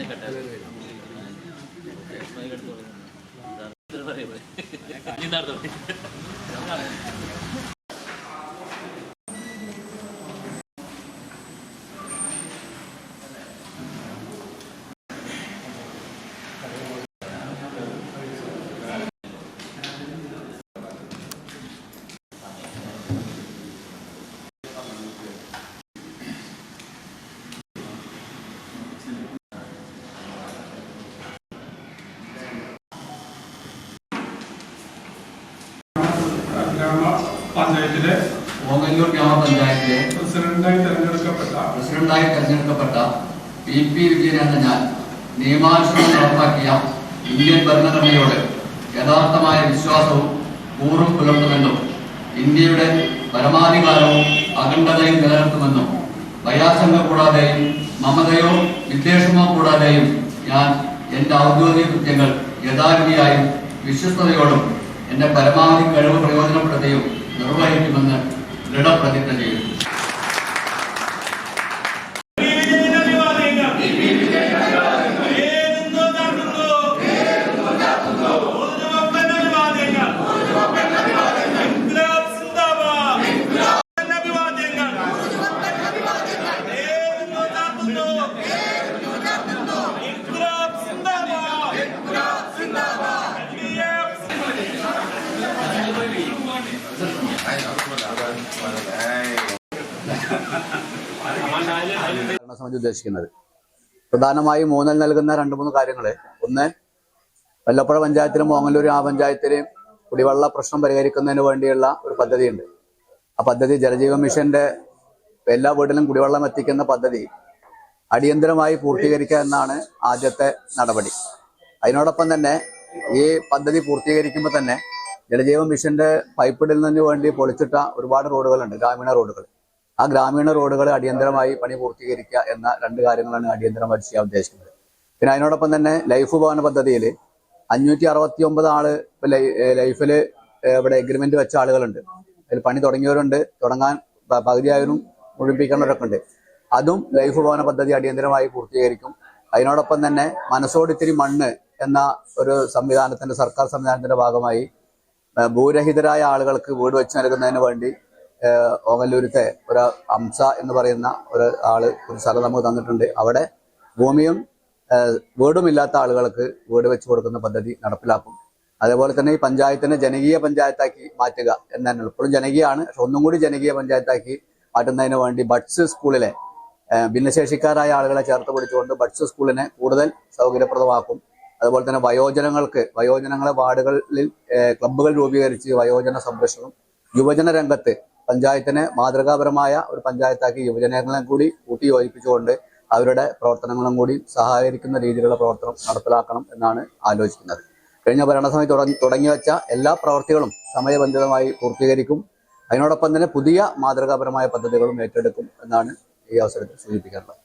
ഗ്രാമ പഞ്ചായത്തിലെ ഓങ്ങല്ലൂർ ഗ്രാമപഞ്ചായത്തിലെ പ്രസിഡന്റായി തെരഞ്ഞെടുക്കപ്പെട്ട പ്രസിഡന്റായി തെരഞ്ഞെടുക്കപ്പെട്ട പി പി വിജയൻ ഞാൻ നിയമാനുസൃതം നടപ്പാക്കിയ ഇന്ത്യൻ ഭരണഘടനയോട് യഥാർത്ഥമായ വിശ്വാസവും കൂറും പുലർത്തുമെന്നും ഇന്ത്യയുടെ പരമാധികാരവും അഖണ്ഡതയും നിലനിർത്തുമെന്നും ഭയാശങ്ക കൂടാതെയും മമതയോ വിദ്വേഷമോ കൂടാതെയും ഞാൻ എന്റെ ഔദ്യോഗിക കൃത്യങ്ങൾ യഥാവിധിയായും വിശ്വസ്തയോടും എന്റെ പരമാവധി കഴിവ് പ്രയോജനപ്പെടുത്തുകയും നിർവഹിക്കുമെന്ന് ദൃഢപ്രതിജ്ഞ ചെയ്യുന്നു. ഉദ്ദേശിക്കുന്നത് പ്രധാനമായും മൂന്നൽ നൽകുന്ന രണ്ട് മൂന്ന് കാര്യങ്ങൾ ഒന്ന് വല്ലപ്പുഴ പഞ്ചായത്തിലും മോങ്ങല്ലൂർ ആ പഞ്ചായത്തിലെയും കുടിവെള്ള പ്രശ്നം പരിഹരിക്കുന്നതിന് വേണ്ടിയുള്ള ഒരു പദ്ധതിയുണ്ട്. ആ പദ്ധതി ജലജീവൻ മിഷന്റെ എല്ലാ വീട്ടിലും കുടിവെള്ളം എത്തിക്കുന്ന പദ്ധതി അടിയന്തരമായി പൂർത്തീകരിക്കുക എന്നാണ് ആദ്യത്തെ നടപടി. അതിനോടൊപ്പം തന്നെ ഈ പദ്ധതി പൂർത്തീകരിക്കുമ്പോൾ തന്നെ ജലജീവൻ മിഷന്റെ പൈപ്പിടിൽ നിന്ന് വേണ്ടി പൊളിച്ചിട്ട ഒരുപാട് റോഡുകളുണ്ട് ഗ്രാമീണ റോഡുകൾ. ആ ഗ്രാമീണ റോഡുകൾ അടിയന്തരമായി പണി പൂർത്തീകരിക്കുക എന്ന രണ്ട് കാര്യങ്ങളാണ് അടിയന്തരമായി ചെയ്യാൻ ഉദ്ദേശിക്കുന്നത്. പിന്നെ അതിനോടൊപ്പം തന്നെ ലൈഫ് ഭവന പദ്ധതിയിൽ അഞ്ഞൂറ്റി അറുപത്തി ഒമ്പത് ആൾ ലൈഫിൽ ഇവിടെ എഗ്രിമെന്റ് വെച്ച ആളുകളുണ്ട്. അതിൽ പണി തുടങ്ങിയവരുണ്ട് തുടങ്ങാൻ പകുതിയായവരും മുഴുമിപ്പിക്കുന്നവരൊക്കെ ഉണ്ട്. അതും ലൈഫ് ഭവന പദ്ധതി അടിയന്തരമായി പൂർത്തീകരിക്കും. അതിനോടൊപ്പം തന്നെ മനസ്സോടിത്തിരി മണ്ണ് എന്ന ഒരു സംവിധാനത്തിന്റെ സർക്കാർ സംവിധാനത്തിന്റെ ഭാഗമായി ഭൂരഹിതരായ ആളുകൾക്ക് വീട് വെച്ച് നൽകുന്നതിന് വേണ്ടി ഓങ്ങല്ലൂരത്തെ ഒരു അംസ എന്ന് പറയുന്ന ഒരു ആൾ ഒരു സ്ഥലം നമുക്ക് തന്നിട്ടുണ്ട്. അവിടെ ഭൂമിയും വീടുമില്ലാത്ത ആളുകൾക്ക് വീട് വെച്ച് കൊടുക്കുന്ന പദ്ധതി നടപ്പിലാക്കും. അതേപോലെ തന്നെ ഈ പഞ്ചായത്തിനെ ജനകീയ പഞ്ചായത്താക്കി മാറ്റുക എന്നാണ് ഇപ്പോഴും ജനകീയമാണ്. പക്ഷെ ഒന്നും കൂടി ജനകീയ പഞ്ചായത്താക്കി മാറ്റുന്നതിന് വേണ്ടി ബഡ്സ് സ്കൂളിലെ ഭിന്നശേഷിക്കാരായ ആളുകളെ ചേർത്ത് പിടിച്ചുകൊണ്ട് ബഡ്സ് സ്കൂളിനെ കൂടുതൽ സൗകര്യപ്രദമാക്കും. അതുപോലെ തന്നെ വയോജനങ്ങൾക്ക് വയോജനങ്ങളെ വാർഡുകളിൽ ക്ലബ്ബുകൾ രൂപീകരിച്ച് വയോജന സംരക്ഷണം യുവജന രംഗത്ത് പഞ്ചായത്തിനെ മാതൃകാപരമായ ഒരു പഞ്ചായത്താക്കി യുവജനങ്ങളെ കൂടി കൂട്ടി യോജിപ്പിച്ചുകൊണ്ട് അവരുടെ പ്രവർത്തനങ്ങളും കൂടി സഹകരിക്കുന്ന രീതിയിലുള്ള പ്രവർത്തനം നടപ്പിലാക്കണം എന്നാണ് ആലോചിക്കുന്നത്. കഴിഞ്ഞ ഭരണസമയത്ത് തുടങ്ങി വെച്ച എല്ലാ പ്രവർത്തികളും സമയബന്ധിതമായി പൂർത്തീകരിക്കും. അതിനോടൊപ്പം തന്നെ പുതിയ മാതൃകാപരമായ പദ്ധതികളും ഏറ്റെടുക്കും എന്നാണ് ഈ അവസരത്തിൽ സൂചിപ്പിക്കാറുള്ളത്.